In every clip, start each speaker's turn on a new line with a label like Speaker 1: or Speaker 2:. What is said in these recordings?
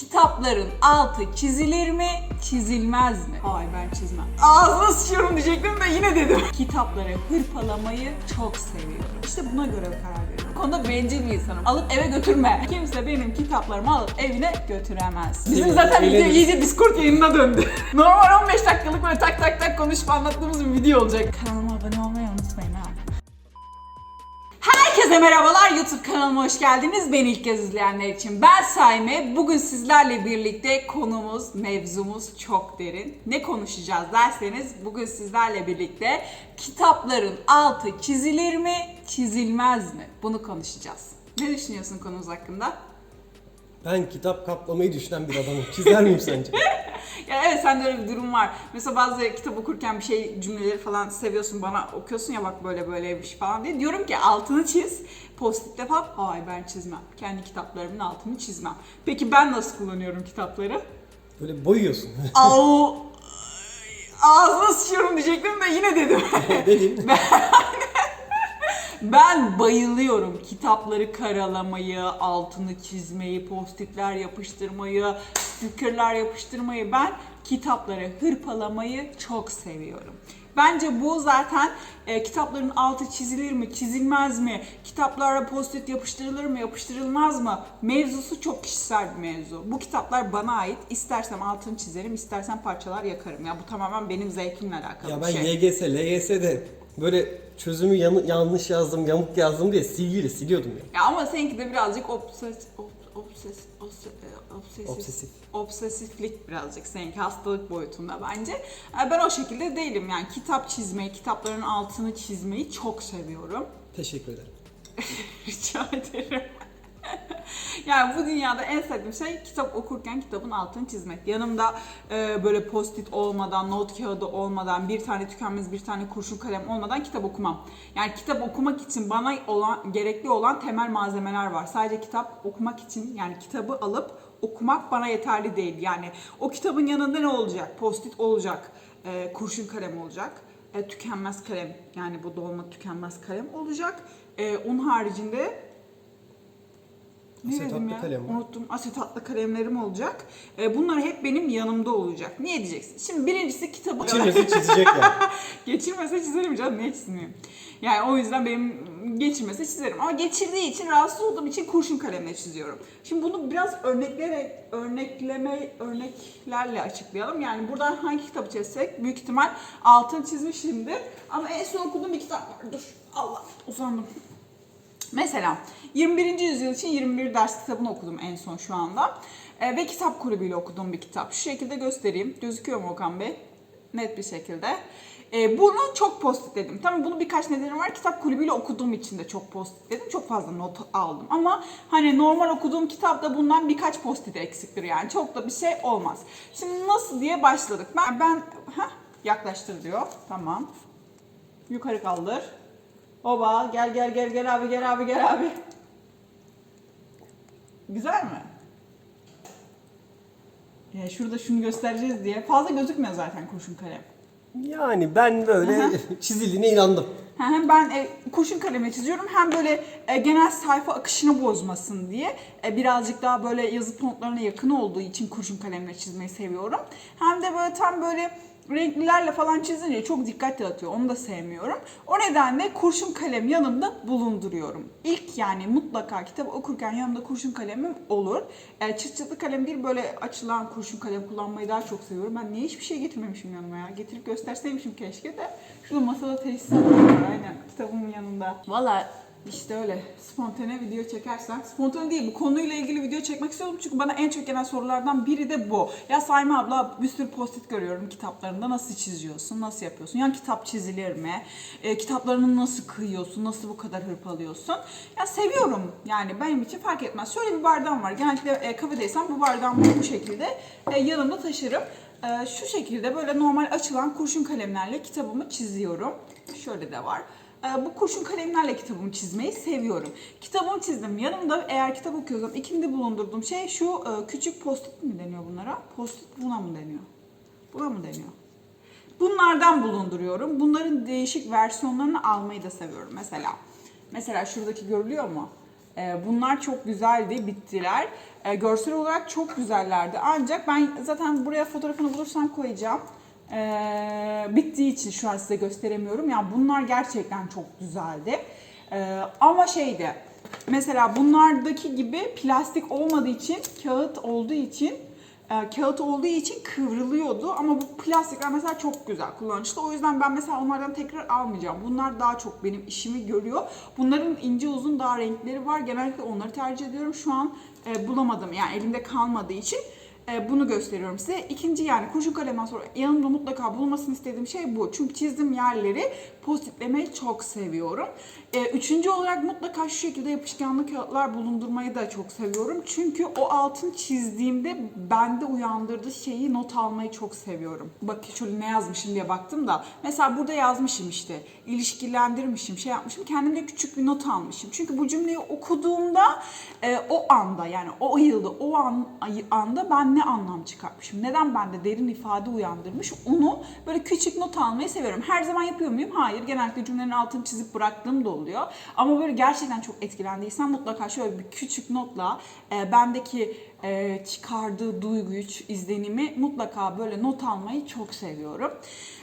Speaker 1: Kitapların altı çizilir mi, çizilmez mi? Hayır ben çizmem. Ağzına sıçıyorum diyecektim de yine dedim. Kitapları hırpalamayı çok seviyorum. İşte buna göre karar veriyorum. Bu konuda bencil bir insanım. Alıp eve götürme. Kimse benim kitaplarımı alıp evine götüremez. Bizim zaten video
Speaker 2: Eğleniriz.
Speaker 1: iyice Discord yayınına döndü. Normal 15 dakikalık böyle tak tak tak konuşup anlattığımız bir video olacak. Kanalıma Herkese merhabalar YouTube kanalıma hoş geldiniz. Beni ilk kez izleyenler için ben Saime. Bugün sizlerle birlikte konumuz, mevzumuz çok derin. Ne konuşacağız derseniz bugün sizlerle birlikte kitapların altı çizilir mi, çizilmez mi? Bunu konuşacağız. Ne düşünüyorsun konumuz hakkında?
Speaker 2: Ben kitap kaplamayı düşünen bir adamım. Çizer miyim sence?
Speaker 1: Ya evet sende öyle bir durum var. Mesela bazı kitap okurken bir şey cümleleri falan seviyorsun bana okuyorsun ya bak böyle böyleymiş falan diye. Diyorum ki altını çiz. Post-it'te falan hayır ben çizmem. Kendi kitaplarımın altını çizmem. Peki ben nasıl kullanıyorum kitapları?
Speaker 2: Böyle boyuyorsun.
Speaker 1: Au ağzına sıçıyorum diyecektim de yine dedim.
Speaker 2: Dedin.
Speaker 1: Ben bayılıyorum kitapları karalamayı, altını çizmeyi, postitler yapıştırmayı, stickerlar yapıştırmayı. Ben kitapları hırpalamayı çok seviyorum. Bence bu zaten e, kitapların altı çizilir mi, çizilmez mi, kitaplara postit yapıştırılır mı, yapıştırılmaz mı mevzusu çok kişisel bir mevzu. Bu kitaplar bana ait. İstersem altını çizerim, istersem parçalar yakarım. Ya bu tamamen benim zevkimle alakalı
Speaker 2: ya
Speaker 1: bir
Speaker 2: ben
Speaker 1: şey.
Speaker 2: YGS, LGS'de böyle çözümü yan- yanlış yazdım, yamuk yazdım diye silgiyle siliyordum ya.
Speaker 1: Ya ama seninki de birazcık obses, ob, obses, e, obsesif,
Speaker 2: Obsesif.
Speaker 1: obsesiflik birazcık seninki hastalık boyutunda bence. E, Ben o şekilde değilim yani kitap çizmeyi, kitapların altını çizmeyi çok seviyorum.
Speaker 2: Teşekkür ederim.
Speaker 1: Rica ederim. yani bu dünyada en sevdiğim şey kitap okurken kitabın altını çizmek. Yanımda e, böyle post-it olmadan, not kağıdı olmadan, bir tane tükenmez bir tane kurşun kalem olmadan kitap okumam. Yani kitap okumak için bana olan gerekli olan temel malzemeler var. Sadece kitap okumak için yani kitabı alıp okumak bana yeterli değil. Yani o kitabın yanında ne olacak? Post-it olacak, e, kurşun kalem olacak e, tükenmez kalem yani bu dolma tükenmez kalem olacak. E, onun haricinde ne dedim ya?
Speaker 2: kalem.
Speaker 1: Unuttum. Asetatlı kalemlerim olacak. E, bunlar hep benim yanımda olacak. Niye diyeceksin? Şimdi birincisi kitabı
Speaker 2: Geçirmesi çizecek ya.
Speaker 1: geçirmese çizerim canım niye çizmeyeyim? Yani o yüzden benim geçirmese çizerim. Ama geçirdiği için rahatsız olduğum için kurşun kalemle çiziyorum. Şimdi bunu biraz örnekleyerek, örnekleme, örneklerle açıklayalım. Yani buradan hangi kitabı çizsek büyük ihtimal altını çizmişimdir. Ama en son okuduğum bir kitap var. Dur Allah uzandım. Mesela 21. yüzyıl için 21 ders kitabını okudum en son şu anda. Ee, ve kitap kulübüyle okuduğum bir kitap. Şu şekilde göstereyim. Gözüküyor mu Okan Bey? Net bir şekilde. Ee, bunu çok postitledim. Tabii bunun birkaç nedeni var. Kitap kulübüyle okuduğum için de çok postitledim. Çok fazla not aldım. Ama hani normal okuduğum kitapta bundan birkaç postit eksiktir yani. Çok da bir şey olmaz. Şimdi nasıl diye başladık. Ben, ben heh, yaklaştır diyor. Tamam. Yukarı kaldır. Oba gel gel gel gel abi gel abi gel abi. Güzel mi? Ya şurada şunu göstereceğiz diye. Fazla gözükmüyor zaten kurşun kalem.
Speaker 2: Yani ben böyle çizildiğine inandım.
Speaker 1: Hem ben e, kurşun kaleme çiziyorum hem böyle e, genel sayfa akışını bozmasın diye e, birazcık daha böyle yazı fontlarına yakın olduğu için kurşun kalemle çizmeyi seviyorum. Hem de böyle tam böyle renklilerle falan çizince çok dikkat dağıtıyor. Onu da sevmiyorum. O nedenle kurşun kalem yanımda bulunduruyorum. İlk yani mutlaka kitap okurken yanımda kurşun kalemim olur. E, çıt çıtlı kalem değil böyle açılan kurşun kalem kullanmayı daha çok seviyorum. Ben niye hiçbir şey getirmemişim yanıma ya? Getirip gösterseymişim keşke de. Şurada masada var. Aynen kitabımın yanında. Valla işte öyle spontane video çekersen, spontane değil bu konuyla ilgili video çekmek istiyorum çünkü bana en çok gelen sorulardan biri de bu. Ya Sayma abla bir sürü postit görüyorum kitaplarında nasıl çiziyorsun, nasıl yapıyorsun? Yani kitap çizilir mi? E, kitaplarını nasıl kıyıyorsun, nasıl bu kadar hırpalıyorsun? Ya seviyorum yani benim için fark etmez. Şöyle bir bardağım var genellikle e, kafedeysem bu bardağımı bu şekilde e, yanımda taşırım. E, şu şekilde böyle normal açılan kurşun kalemlerle kitabımı çiziyorum. Şöyle de var. Ee, bu kurşun kalemlerle kitabımı çizmeyi seviyorum. Kitabımı çizdim. Yanımda eğer kitap okuyorsam ikindi bulundurduğum şey şu e, küçük post-it mi deniyor bunlara? Post-it buna mı deniyor? Buna mı deniyor? Bunlardan bulunduruyorum. Bunların değişik versiyonlarını almayı da seviyorum. Mesela mesela şuradaki görülüyor mu? E, bunlar çok güzeldi, bittiler. E, görsel olarak çok güzellerdi. Ancak ben zaten buraya fotoğrafını bulursam koyacağım. E, bittiği için şu an size gösteremiyorum. Yani bunlar gerçekten çok güzeldi. E, ama şeydi, mesela bunlardaki gibi plastik olmadığı için, kağıt olduğu için e, kağıt olduğu için kıvrılıyordu ama bu plastikler mesela çok güzel kullanışlı. O yüzden ben mesela onlardan tekrar almayacağım. Bunlar daha çok benim işimi görüyor. Bunların ince uzun daha renkleri var. Genellikle onları tercih ediyorum. Şu an e, bulamadım yani elimde kalmadığı için bunu gösteriyorum size. İkinci yani kurşun kalemden sonra yanımda mutlaka bulunmasını istediğim şey bu. Çünkü çizdiğim yerleri postitlemeyi çok seviyorum. E, üçüncü olarak mutlaka şu şekilde yapışkanlı kağıtlar bulundurmayı da çok seviyorum. Çünkü o altın çizdiğimde bende uyandırdığı şeyi not almayı çok seviyorum. Bak şöyle ne yazmışım diye baktım da. Mesela burada yazmışım işte. ilişkilendirmişim, şey yapmışım. Kendimde küçük bir not almışım. Çünkü bu cümleyi okuduğumda e, o anda yani o yılda, o an, anda ben ne anlam çıkartmışım? Neden bende derin ifade uyandırmış? Onu böyle küçük not almayı seviyorum. Her zaman yapıyor muyum? Hayır. Genellikle cümlenin altını çizip bıraktığım da oluyor. Ama böyle gerçekten çok etkilendiysem mutlaka şöyle bir küçük notla e, bendeki e, çıkardığı duyguyu, izlenimi mutlaka böyle not almayı çok seviyorum.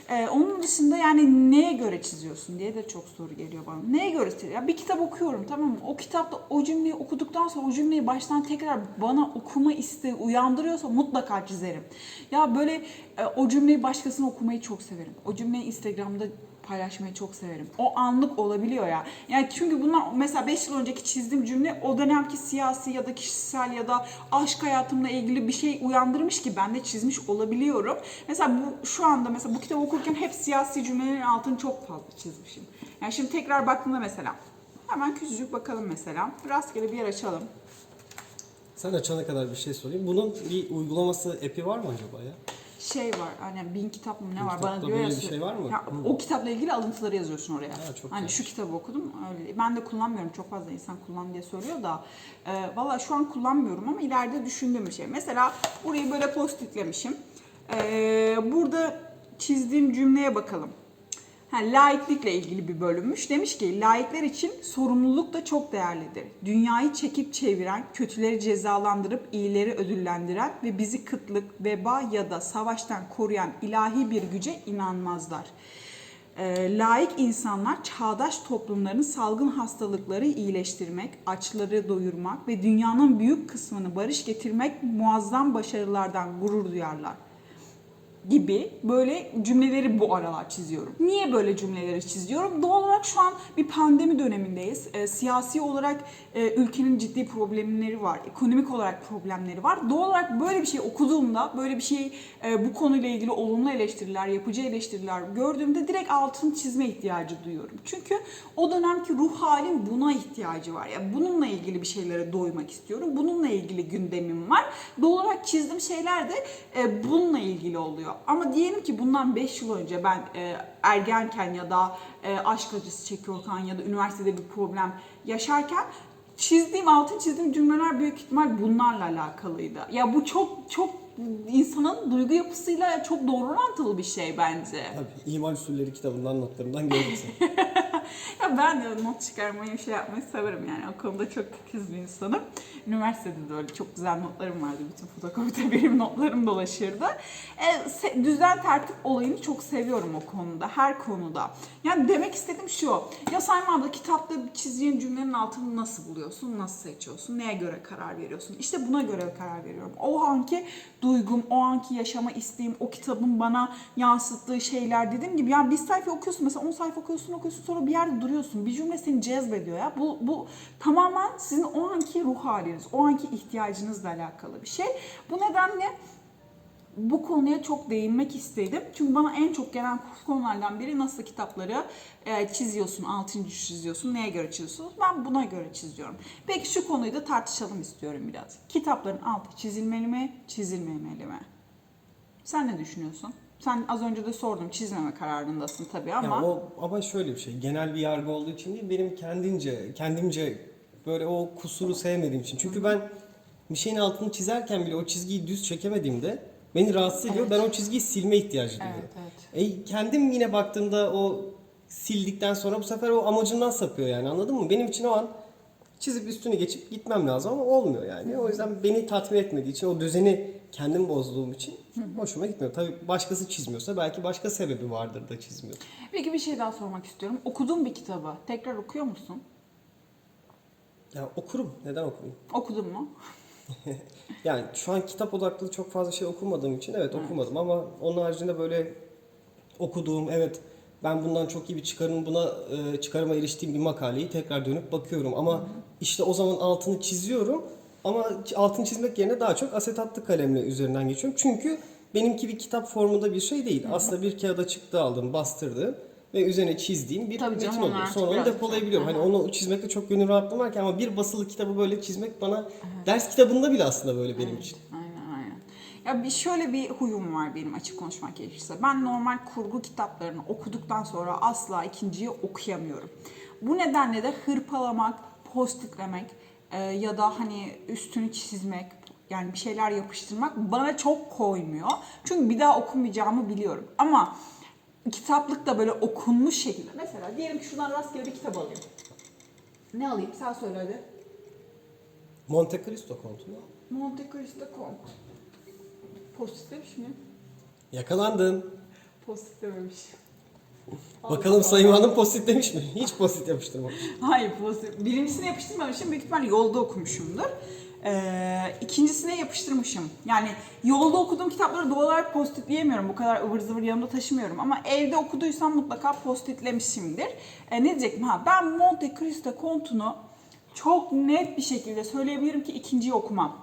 Speaker 1: E, onun dışında yani neye göre çiziyorsun diye de çok soru geliyor bana. Neye göre çiziyorsun? Bir kitap okuyorum tamam mı? O kitapta o cümleyi okuduktan sonra o cümleyi baştan tekrar bana okuma isteği uyandırıyorsa mutlaka çizerim. Ya böyle e, o cümleyi başkasına okumayı çok severim. O cümleyi Instagram'da paylaşmayı çok severim. O anlık olabiliyor ya. Yani çünkü bunlar mesela 5 yıl önceki çizdiğim cümle o dönemki siyasi ya da kişisel ya da aşk hayatımla ilgili bir şey uyandırmış ki ben de çizmiş olabiliyorum. Mesela bu şu anda mesela bu kitabı okurken hep siyasi cümlelerin altını çok fazla çizmişim. Yani şimdi tekrar baktığımda mesela hemen küçücük bakalım mesela. Rastgele bir yer açalım.
Speaker 2: Sen açana kadar bir şey sorayım. Bunun bir uygulaması, app'i var mı acaba ya?
Speaker 1: Şey var hani bin kitap mı ne
Speaker 2: Bin
Speaker 1: var bana diyor ya.
Speaker 2: şey var mı?
Speaker 1: Ya,
Speaker 2: Hı.
Speaker 1: o kitapla ilgili alıntıları yazıyorsun oraya.
Speaker 2: Ha, çok
Speaker 1: hani
Speaker 2: güzel.
Speaker 1: şu kitabı okudum öyle. Ben de kullanmıyorum çok fazla insan kullan diye söylüyor da. E, Valla şu an kullanmıyorum ama ileride düşündüğüm bir şey. Mesela burayı böyle postitlemişim. E, burada çizdiğim cümleye bakalım. Ha, laiklikle ilgili bir bölünmüş. Demiş ki laikler için sorumluluk da çok değerlidir. Dünyayı çekip çeviren, kötüleri cezalandırıp iyileri ödüllendiren ve bizi kıtlık, veba ya da savaştan koruyan ilahi bir güce inanmazlar. Ee, laik insanlar çağdaş toplumların salgın hastalıkları iyileştirmek, açları doyurmak ve dünyanın büyük kısmını barış getirmek muazzam başarılardan gurur duyarlar gibi böyle cümleleri bu aralar çiziyorum. Niye böyle cümleleri çiziyorum? Doğal olarak şu an bir pandemi dönemindeyiz. E, siyasi olarak e, ülkenin ciddi problemleri var. Ekonomik olarak problemleri var. Doğal olarak böyle bir şey okuduğumda, böyle bir şey e, bu konuyla ilgili olumlu eleştiriler, yapıcı eleştiriler gördüğümde direkt altını çizme ihtiyacı duyuyorum. Çünkü o dönemki ruh halim buna ihtiyacı var. Yani bununla ilgili bir şeylere doymak istiyorum. Bununla ilgili gündemim var. Doğal olarak çizdiğim şeyler de e, bununla ilgili oluyor. Ama diyelim ki bundan 5 yıl önce ben e, ergenken ya da e, aşk acısı çekiyorken ya da üniversitede bir problem yaşarken çizdiğim, altın çizdiğim cümleler büyük ihtimal bunlarla alakalıydı. Ya bu çok çok insanın duygu yapısıyla çok doğru orantılı bir şey bence.
Speaker 2: Tabii İmal Usulleri kitabından notlarımdan görürsün.
Speaker 1: Ya ben de not çıkarmayı şey yapmayı severim yani o konuda çok titiz bir insanım. Üniversitede de öyle çok güzel notlarım vardı. Bütün fotokopide benim notlarım dolaşırdı. E, düzen tertip olayını çok seviyorum o konuda. Her konuda. Yani demek istediğim şu. Ya Sayma abla kitapta çizdiğin cümlenin altını nasıl buluyorsun? Nasıl seçiyorsun? Neye göre karar veriyorsun? İşte buna göre karar veriyorum. O anki duygum, o anki yaşama isteğim, o kitabın bana yansıttığı şeyler dediğim gibi yani bir sayfa okuyorsun mesela 10 sayfa okuyorsun okuyorsun sonra bir yerde duruyorsun. Bir cümle seni cezbediyor ya. Bu, bu tamamen sizin o anki ruh haliniz, o anki ihtiyacınızla alakalı bir şey. Bu nedenle bu konuya çok değinmek istedim. Çünkü bana en çok gelen konulardan biri nasıl kitapları e, çiziyorsun, altını çiziyorsun, neye göre çiziyorsunuz? Ben buna göre çiziyorum. Peki şu konuyu da tartışalım istiyorum biraz. Kitapların altı çizilmeli mi, çizilmemeli mi? Sen ne düşünüyorsun? Sen az önce de sordum, çizmeme kararındasın tabii ama...
Speaker 2: Ya o ama şöyle bir şey. Genel bir yargı olduğu için değil, benim kendince, kendimce böyle o kusuru sevmediğim için. Çünkü ben bir şeyin altını çizerken bile o çizgiyi düz çekemediğimde beni rahatsız ediyor. Ben o çizgiyi silme ihtiyacı duyuyorum.
Speaker 1: Evet, evet.
Speaker 2: E, kendim yine baktığımda o sildikten sonra bu sefer o amacından sapıyor yani anladın mı? Benim için o an çizip üstünü geçip gitmem lazım ama olmuyor yani. O yüzden beni tatmin etmediği için o düzeni kendim bozduğum için hoşuma gitmiyor. Tabii başkası çizmiyorsa belki başka sebebi vardır da çizmiyor.
Speaker 1: Peki bir şey daha sormak istiyorum. Okuduğun bir kitabı tekrar okuyor musun?
Speaker 2: Ya okurum. Neden okumayayım?
Speaker 1: Okudun mu?
Speaker 2: Yani şu an kitap odaklı çok fazla şey okumadığım için evet okumadım ama onun haricinde böyle okuduğum evet ben bundan çok iyi bir çıkarım buna e, çıkarıma eriştiğim bir makaleyi tekrar dönüp bakıyorum ama işte o zaman altını çiziyorum ama altını çizmek yerine daha çok asetatlı kalemle üzerinden geçiyorum. Çünkü benimki bir kitap formunda bir şey değil. Aslında bir kağıda çıktı aldım, bastırdım ve üzerine çizdiğim bir
Speaker 1: Tabii canım,
Speaker 2: metin
Speaker 1: onlar
Speaker 2: oluyor. Sonra onu depolayabiliyorum. Hani onu çizmekte çok gönül rahatlığım var ki ama bir basılı kitabı böyle çizmek bana ders kitabında bile aslında böyle benim için.
Speaker 1: Aynen aynen. Ya bir şöyle bir huyum var benim açık konuşmak gerekirse. Ben normal kurgu kitaplarını okuduktan sonra asla ikinciyi okuyamıyorum. Bu nedenle de hırpalamak, postitlemek e, ya da hani üstünü çizmek yani bir şeyler yapıştırmak bana çok koymuyor. Çünkü bir daha okumayacağımı biliyorum. Ama kitaplıkta böyle okunmuş şekilde mesela diyelim ki şuradan rastgele bir kitap alayım. Ne alayım? Sen söyle hadi.
Speaker 2: Monte Cristo kontu mu?
Speaker 1: Monte Cristo Kong. Postitlemiş miyim?
Speaker 2: Yakalandın.
Speaker 1: Postitlememiş.
Speaker 2: Bakalım Sayın Hanım postitlemiş mi? Hiç postit yapıştırmamış.
Speaker 1: Hayır post Birincisine yapıştırmamışım. Büyük ihtimalle yolda okumuşumdur. Ee, ikincisine yapıştırmışım. Yani yolda okuduğum kitapları doğal olarak postitleyemiyorum. Bu kadar ıvır zıvır yanımda taşımıyorum. Ama evde okuduysam mutlaka postitlemişimdir. Ee, ne diyecektim? Ha, ben Monte Cristo kontunu çok net bir şekilde söyleyebilirim ki ikinciyi okumam.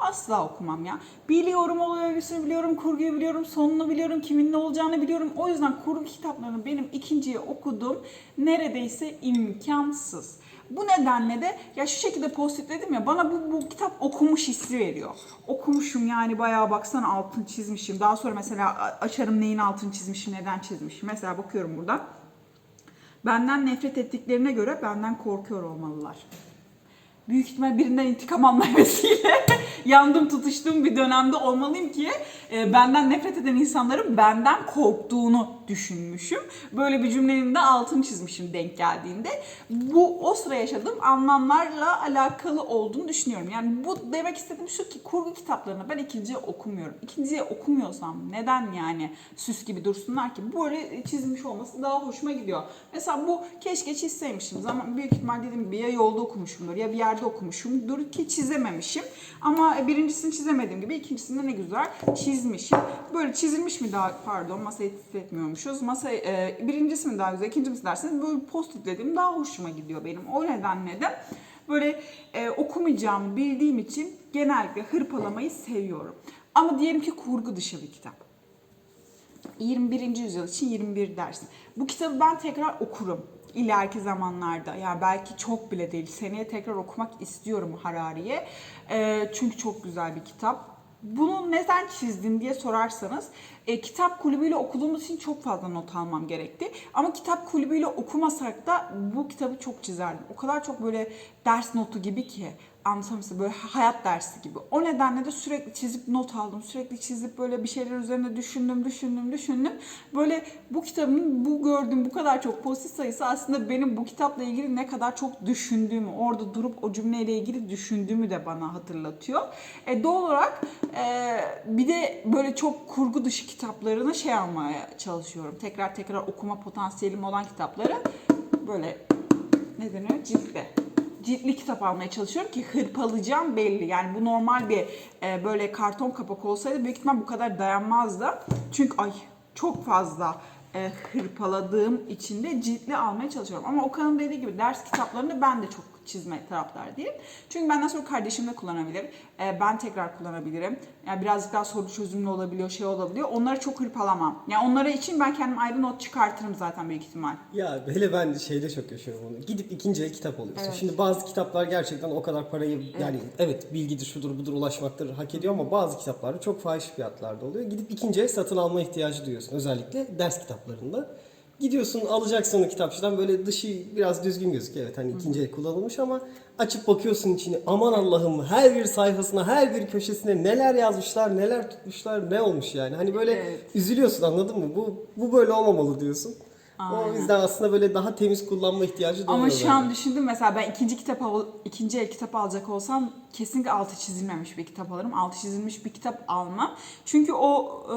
Speaker 1: Asla okumam ya. Biliyorum olay örgüsünü biliyorum, kurguyu biliyorum, sonunu biliyorum, kimin ne olacağını biliyorum. O yüzden kurgu kitaplarını benim ikinciyi okudum neredeyse imkansız. Bu nedenle de ya şu şekilde postitledim ya bana bu, bu kitap okumuş hissi veriyor. Okumuşum yani bayağı baksana altını çizmişim. Daha sonra mesela açarım neyin altını çizmişim, neden çizmişim. Mesela bakıyorum buradan. Benden nefret ettiklerine göre benden korkuyor olmalılar büyük ihtimal birinden intikam alma hevesiyle yandım tutuştuğum bir dönemde olmalıyım ki e, benden nefret eden insanların benden korktuğunu düşünmüşüm. Böyle bir cümlenin de altını çizmişim denk geldiğinde. Bu o sıra yaşadığım anlamlarla alakalı olduğunu düşünüyorum. Yani bu demek istediğim şu ki kurgu kitaplarını ben ikinciye okumuyorum. İkinciye okumuyorsam neden yani süs gibi dursunlar ki? Böyle çizilmiş olması daha hoşuma gidiyor. Mesela bu keşke çizseymişim. Zaman büyük ihtimal dediğim gibi ya yolda okumuşumdur ya bir yerde okumuşumdur ki çizememişim. Ama birincisini çizemediğim gibi ikincisinde ne güzel çizmişim. Böyle çizilmiş mi daha pardon masayı titretmiyormuşuz. Masayı, e, birincisi mi daha güzel ikincisi derseniz böyle post dediğim daha hoşuma gidiyor benim. O nedenle de böyle e, okumayacağımı bildiğim için genellikle hırpalamayı seviyorum. Ama diyelim ki kurgu dışı bir kitap. 21. yüzyıl için 21 ders. Bu kitabı ben tekrar okurum ileriki zamanlarda. Yani belki çok bile değil. Seneye tekrar okumak istiyorum Harari'ye. Ee, çünkü çok güzel bir kitap. Bunu neden çizdin diye sorarsanız e, kitap kulübüyle okuduğumuz için çok fazla not almam gerekti. Ama kitap kulübüyle okumasak da bu kitabı çok çizerdim. O kadar çok böyle ders notu gibi ki anlatamam size böyle hayat dersi gibi. O nedenle de sürekli çizip not aldım. Sürekli çizip böyle bir şeyler üzerine düşündüm, düşündüm, düşündüm. Böyle bu kitabın bu gördüğüm bu kadar çok post sayısı aslında benim bu kitapla ilgili ne kadar çok düşündüğümü, orada durup o cümleyle ilgili düşündüğümü de bana hatırlatıyor. E, doğal olarak e, bir de böyle çok kurgu dışı kitaplarını şey almaya çalışıyorum. Tekrar tekrar okuma potansiyelim olan kitapları böyle ne deniyor? Ciltte ciltli kitap almaya çalışıyorum ki hırpalayacağım belli. Yani bu normal bir e, böyle karton kapak olsaydı büyük ihtimal bu kadar dayanmazdı. Çünkü ay çok fazla e, hırpaladığım için de ciltli almaya çalışıyorum. Ama Okan'ın dediği gibi ders kitaplarını ben de çok çizme taraftar değilim. Çünkü benden sonra kardeşim de kullanabilir. E, ben tekrar kullanabilirim. Yani birazcık daha soru çözümlü olabiliyor, şey olabiliyor. Onları çok hırpalamam. Yani onlara için ben kendim ayrı not çıkartırım zaten büyük ihtimal.
Speaker 2: Ya hele ben şeyde çok yaşıyorum onu. Gidip ikinci el kitap alıyorsun.
Speaker 1: Evet.
Speaker 2: Şimdi bazı kitaplar gerçekten o kadar parayı yani evet bilgidir şudur budur ulaşmaktır hak ediyor ama bazı kitaplarda çok fahiş fiyatlarda oluyor. Gidip ikinci el satın alma ihtiyacı duyuyorsun. Özellikle ders kitaplarında. Gidiyorsun alacaksın o kitapçıdan böyle dışı biraz düzgün gözüküyor. Evet hani ikinci el kullanılmış ama açıp bakıyorsun içini aman Allah'ım her bir sayfasına her bir köşesine neler yazmışlar neler tutmuşlar ne olmuş yani. Hani böyle
Speaker 1: Evet.
Speaker 2: üzülüyorsun anladın mı? Bu bu böyle olmamalı diyorsun. O
Speaker 1: Aynen.
Speaker 2: yüzden aslında böyle daha temiz kullanma ihtiyacı doğuyor.
Speaker 1: Ama şu an düşündüm mesela ben ikinci kitap al, ikinci el kitap alacak olsam kesinlikle altı çizilmemiş bir kitap alırım. Altı çizilmiş bir kitap almam. Çünkü o e,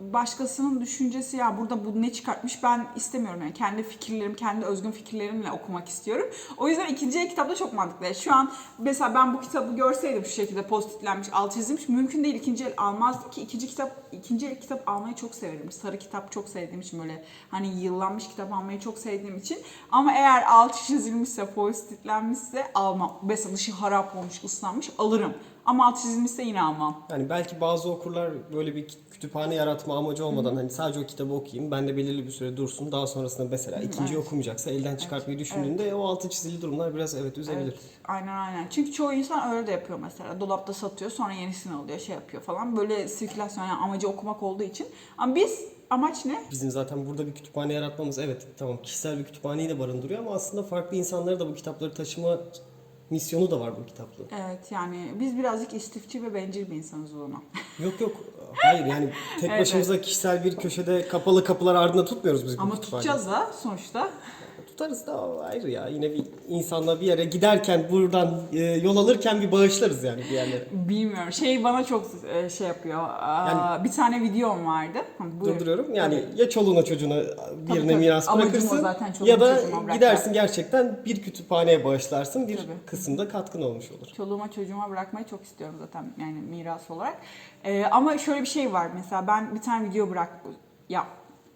Speaker 1: başkasının düşüncesi ya burada bu ne çıkartmış ben istemiyorum yani kendi fikirlerim, kendi özgün fikirlerimle okumak istiyorum. O yüzden ikinci el kitap da çok mantıklı. Şu an mesela ben bu kitabı görseydim şu şekilde postitlenmiş, altı çizilmiş mümkün değil ikinci el almazdım ki ikinci kitap ikinci el kitap almayı çok severim. Sarı kitap çok sevdiğim için böyle hani yıllanmış kitap almayı çok sevdiğim için ama eğer altı çizilmişse, postitlenmişse almam. Mesela dışı harap olmuş, ıslanmış alırım. Ama altı çizilmişse yine almam.
Speaker 2: Yani belki bazı okurlar böyle bir kütüphane yaratma amacı olmadan hani sadece o kitabı okuyayım, ben de belirli bir süre dursun. Daha sonrasında mesela ikinciyi
Speaker 1: Evet.
Speaker 2: okumayacaksa elden çıkartmayı düşündüğünde o altı çizili durumlar biraz evet üzebilir.
Speaker 1: Evet, aynen aynen. Çünkü çoğu insan öyle de yapıyor mesela. Dolapta satıyor sonra yenisini alıyor şey yapıyor falan. Böyle sirkülasyon yani amacı okumak olduğu için. Ama biz amaç ne?
Speaker 2: Bizim zaten burada bir kütüphane yaratmamız evet tamam kişisel bir kütüphaneyi de barındırıyor ama aslında farklı insanlara da bu kitapları taşıma misyonu da var bu kitaplı.
Speaker 1: Evet yani biz birazcık istifçi ve bencil bir insanız o zaman.
Speaker 2: Yok yok hayır yani tek
Speaker 1: Evet,
Speaker 2: başımıza kişisel bir köşede kapalı kapılar ardında tutmuyoruz biz bu
Speaker 1: Ama
Speaker 2: kütüphaneyi.
Speaker 1: tutacağız da sonuçta.
Speaker 2: Tutarız da ayrı ya yine bir insanla bir yere giderken buradan e, yol alırken bir bağışlarız yani bir yerlere.
Speaker 1: Bilmiyorum. Şey bana çok e, şey yapıyor. Aa, bir tane videom vardı. Hı, buyur.
Speaker 2: Durduruyorum yani ya çoluğuna çocuğuna birine
Speaker 1: tabii.
Speaker 2: miras
Speaker 1: Amacım
Speaker 2: bırakırsın
Speaker 1: zaten
Speaker 2: ya da gidersin gerçekten bir kütüphaneye bağışlarsın bir
Speaker 1: Tabii.
Speaker 2: kısımda katkın olmuş olur.
Speaker 1: Çoluğuma çocuğuma bırakmayı çok istiyorum zaten yani miras olarak. Ee, ama şöyle bir şey var mesela ben bir tane video bırak ya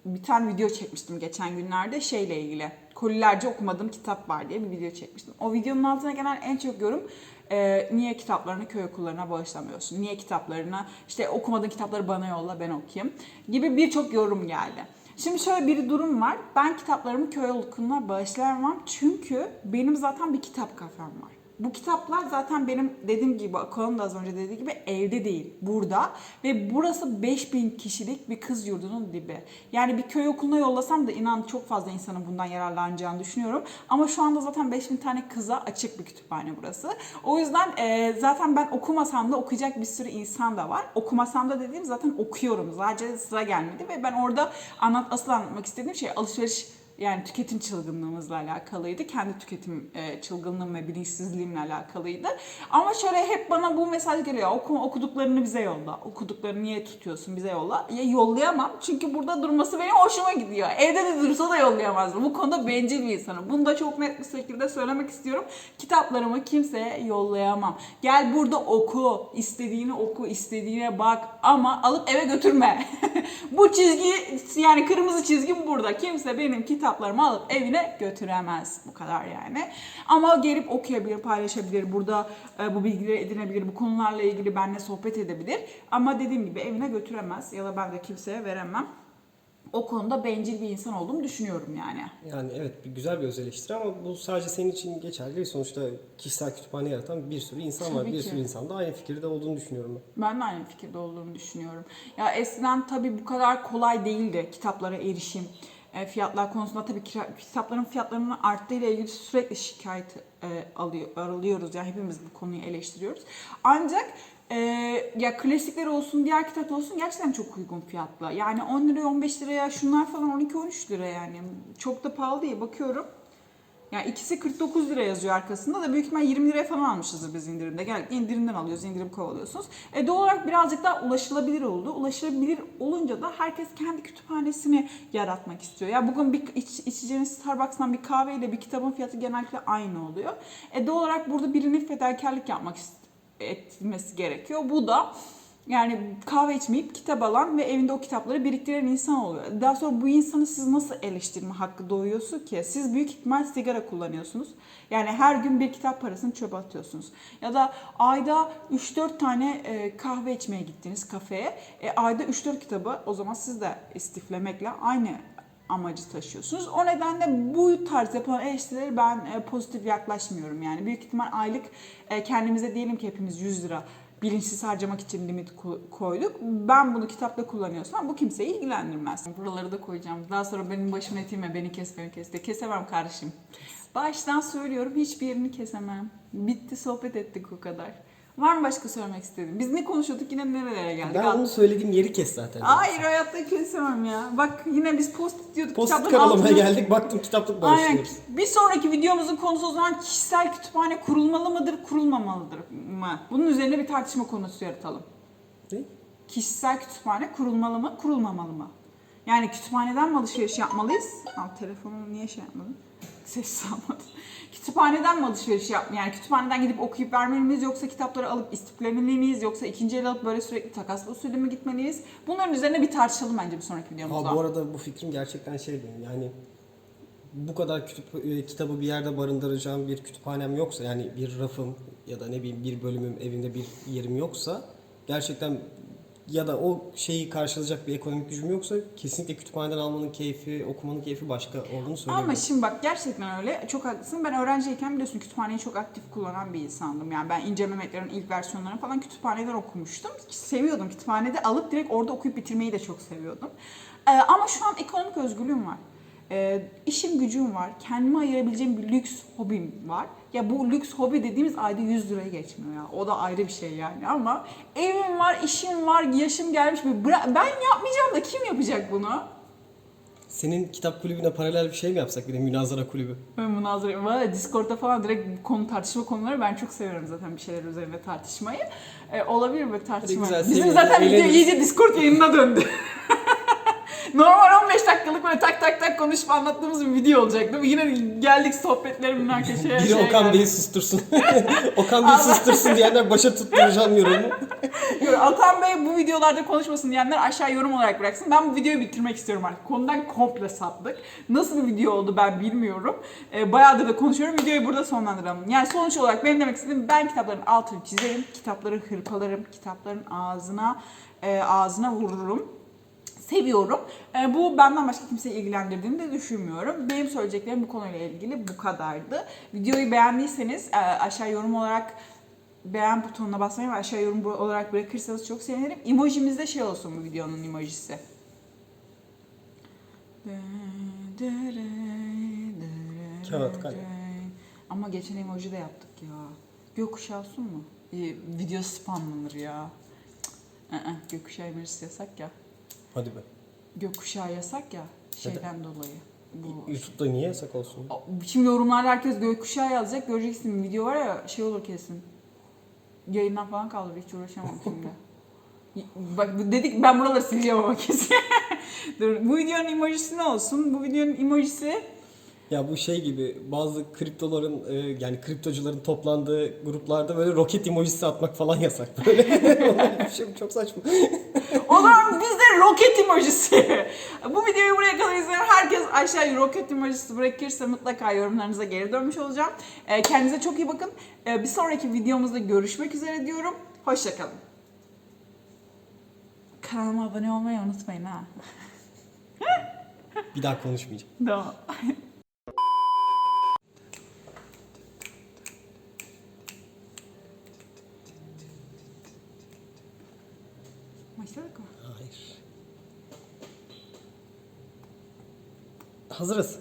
Speaker 1: bir tane video çekmiştim geçen günlerde şeyle ilgili. Kolilerce okumadığım kitap var diye bir video çekmiştim. O videonun altına gelen en çok yorum e, niye kitaplarını köy okullarına bağışlamıyorsun? Niye kitaplarını işte okumadığın kitapları bana yolla ben okuyayım gibi birçok yorum geldi. Şimdi şöyle bir durum var. Ben kitaplarımı köy okuluna bağışlayamam çünkü benim zaten bir kitap kafem var. Bu kitaplar zaten benim dediğim gibi Ako'nun da az önce dediği gibi evde değil burada ve burası 5000 kişilik bir kız yurdunun dibi. Yani bir köy okuluna yollasam da inan çok fazla insanın bundan yararlanacağını düşünüyorum. Ama şu anda zaten 5000 tane kıza açık bir kütüphane burası. O yüzden e, zaten ben okumasam da okuyacak bir sürü insan da var. Okumasam da dediğim zaten okuyorum. Sadece sıra gelmedi ve ben orada anlat asıl anlatmak istediğim şey alışveriş yani tüketim çılgınlığımızla alakalıydı. Kendi tüketim e, çılgınlığım ve bilinçsizliğimle alakalıydı. Ama şöyle hep bana bu mesaj geliyor. Oku, okuduklarını bize yolla. Okuduklarını niye tutuyorsun bize yolla. Ya yollayamam. Çünkü burada durması benim hoşuma gidiyor. Evde de dursa da yollayamazdım. Bu konuda bencil bir insanım. Bunu da çok net bir şekilde söylemek istiyorum. Kitaplarımı kimseye yollayamam. Gel burada oku. istediğini oku. istediğine bak. Ama alıp eve götürme. bu çizgi yani kırmızı çizgim burada. Kimse benim kitaplarımı alıp evine götüremez. Bu kadar yani. Ama gelip okuyabilir, paylaşabilir. Burada e, bu bilgileri edinebilir. Bu konularla ilgili benimle sohbet edebilir. Ama dediğim gibi evine götüremez. Ya da ben de kimseye veremem. O konuda bencil bir insan olduğumu düşünüyorum yani.
Speaker 2: Yani evet bir güzel bir öz eleştiri ama bu sadece senin için geçerli değil. Sonuçta kişisel kütüphane yaratan bir sürü insan var.
Speaker 1: Tabii
Speaker 2: Bir
Speaker 1: ki.
Speaker 2: sürü insan da aynı fikirde olduğunu düşünüyorum ben.
Speaker 1: Ben de aynı fikirde olduğunu düşünüyorum. Ya eskiden tabii bu kadar kolay değildi kitaplara erişim. E, fiyatlar konusunda tabii kira- kitapların fiyatlarının arttığı ile ilgili sürekli şikayet e, alıyor, alıyoruz. Yani hepimiz bu konuyu eleştiriyoruz. Ancak e, ya klasikler olsun, diğer kitap olsun gerçekten çok uygun fiyatla. Yani 10 liraya, 15 liraya, şunlar falan 12-13 lira yani. Çok da pahalı değil. Bakıyorum. Yani ikisi 49 lira yazıyor arkasında da büyük ihtimal 20 liraya falan almışızdır biz indirimde. Gel indirimden alıyoruz, indirim kovalıyorsunuz. E doğal olarak birazcık daha ulaşılabilir oldu. Ulaşılabilir olunca da herkes kendi kütüphanesini yaratmak istiyor. Ya bugün bir iç, içeceğiniz Starbucks'tan bir kahve ile bir kitabın fiyatı genellikle aynı oluyor. E doğal olarak burada birinin fedakarlık yapmak etmesi gerekiyor. Bu da yani kahve içmeyip kitap alan ve evinde o kitapları biriktiren insan oluyor. Daha sonra bu insanı siz nasıl eleştirme hakkı doğuyorsun ki? Siz büyük ihtimal sigara kullanıyorsunuz. Yani her gün bir kitap parasını çöpe atıyorsunuz. Ya da ayda 3-4 tane e, kahve içmeye gittiniz kafeye. E, ayda 3-4 kitabı o zaman siz de istiflemekle aynı amacı taşıyorsunuz. O nedenle bu tarz yapılan eleştirileri ben e, pozitif yaklaşmıyorum. Yani büyük ihtimal aylık e, kendimize diyelim ki hepimiz 100 lira bilinçsiz harcamak için limit ko- koyduk. Ben bunu kitapta kullanıyorsam bu kimseyi ilgilendirmez. Buraları da koyacağım. Daha sonra benim başım etime beni kes beni kes de kesemem kardeşim. Baştan söylüyorum hiçbir yerini kesemem. Bitti sohbet ettik o kadar. Var mı başka söylemek istediğin? Biz ne konuşuyorduk yine nerelere geldik?
Speaker 2: Ben onu söylediğim yeri kes zaten.
Speaker 1: Hayır hayatta kesemem ya. Bak yine biz post diyorduk.
Speaker 2: Post karalamaya geldik. Baktım kitaplık
Speaker 1: Aynen.
Speaker 2: başlıyoruz.
Speaker 1: Bir sonraki videomuzun konusu o zaman kişisel kütüphane kurulmalı mıdır, kurulmamalıdır mı? Bunun üzerine bir tartışma konusu yaratalım.
Speaker 2: Ne?
Speaker 1: Kişisel kütüphane kurulmalı mı, kurulmamalı mı? Yani kütüphaneden mi alışveriş yapmalıyız? Al telefonumu niye şey yapmadın? Ses almadın. Kütüphaneden mi alışveriş yap? Yani kütüphaneden gidip okuyup vermeli miyiz yoksa kitapları alıp istiflemeli miyiz yoksa ikinci el alıp böyle sürekli takaslı usulü mü gitmeliyiz? Bunların üzerine bir tartışalım bence bir sonraki videomuzda.
Speaker 2: Ha, bu arada bu fikrim gerçekten şey benim yani bu kadar kütüp, e, kitabı bir yerde barındıracağım bir kütüphanem yoksa yani bir rafım ya da ne bileyim bir bölümüm evimde bir yerim yoksa gerçekten ya da o şeyi karşılayacak bir ekonomik gücüm yoksa kesinlikle kütüphaneden almanın keyfi, okumanın keyfi başka olduğunu söylüyorum.
Speaker 1: Ama şimdi bak gerçekten öyle. Çok haklısın. Ben öğrenciyken biliyorsun kütüphaneyi çok aktif kullanan bir insandım. Yani ben İnce Mehmetlerin ilk versiyonlarını falan kütüphaneden okumuştum. Seviyordum. Kütüphanede alıp direkt orada okuyup bitirmeyi de çok seviyordum. Ee, ama şu an ekonomik özgürlüğüm var. Ee, işim gücüm var. Kendime ayırabileceğim bir lüks hobim var. Ya bu lüks hobi dediğimiz ayda 100 liraya geçmiyor ya. O da ayrı bir şey yani ama evim var, işim var, yaşım gelmiş. Bir ben yapmayacağım da kim yapacak bunu?
Speaker 2: Senin kitap kulübüne paralel bir şey mi yapsak bir de münazara kulübü?
Speaker 1: Ben münazara var ya Discord'da falan direkt konu tartışma konuları ben çok seviyorum zaten bir şeyler üzerine tartışmayı. Ee, olabilir böyle tartışma.
Speaker 2: güzel,
Speaker 1: Bizim zaten video iyice Discord yayınına döndü. Normal 15 dakikalık böyle tak tak tak konuşup anlattığımız bir video olacak değil mi? Yine geldik sohbetlerimin arkadaşlar.
Speaker 2: Biri Okan Bey'i sustursun. Okan Bey'i sustursun diyenler başa tutturacağım yorumu.
Speaker 1: Atan Bey bu videolarda konuşmasın diyenler aşağı yorum olarak bıraksın. Ben bu videoyu bitirmek istiyorum artık. Konudan komple saptık. Nasıl bir video oldu ben bilmiyorum. Ee, bayağıdır da konuşuyorum. Videoyu burada sonlandıralım. Yani sonuç olarak benim demek istediğim ben kitapların altını çizerim. Kitapları hırpalarım. Kitapların ağzına e, ağzına vururum seviyorum. E, bu benden başka kimseyi ilgilendirdiğini de düşünmüyorum. Benim söyleyeceklerim bu konuyla ilgili bu kadardı. Videoyu beğendiyseniz e, aşağı yorum olarak beğen butonuna basmayı ve aşağı yorum olarak bırakırsanız çok sevinirim. Emojimiz de şey olsun bu videonun emojisi.
Speaker 2: Kağıt, kalem.
Speaker 1: Ama geçen emoji de yaptık ya. Gökkuşağı olsun mu? Ee, video spamlanır ya. Cık, ı-ı, Gökkuşağı emojisi yasak ya.
Speaker 2: Hadi be.
Speaker 1: Gökkuşağı yasak ya şeyden dolayı. Bu
Speaker 2: YouTube'da niye yasak olsun?
Speaker 1: Şimdi yorumlarda herkes gökkuşağı yazacak. Göreceksin video var ya şey olur kesin. Yayından falan kalır hiç uğraşamam şimdi. Bak dedik ben buraları sileceğim ama kesin. Dur, bu videonun emojisi ne olsun? Bu videonun emojisi
Speaker 2: Ya bu şey gibi bazı kriptoların e, yani kriptocuların toplandığı gruplarda böyle roket emojisi atmak falan yasak böyle. bir şey çok saçma.
Speaker 1: Bizde roket emojisi. Bu videoyu buraya kadar izleyen herkes aşağıya roket emojisi bırakırsa mutlaka yorumlarınıza geri dönmüş olacağım. Ee, Kendinize çok iyi bakın. Ee, Bir sonraki videomuzda görüşmek üzere diyorum. Hoşçakalın. Kanalıma abone olmayı unutmayın ha.
Speaker 2: Bir daha konuşmayacağım.
Speaker 1: Tamam. Başladık mı?
Speaker 2: Hayır. Hazırız.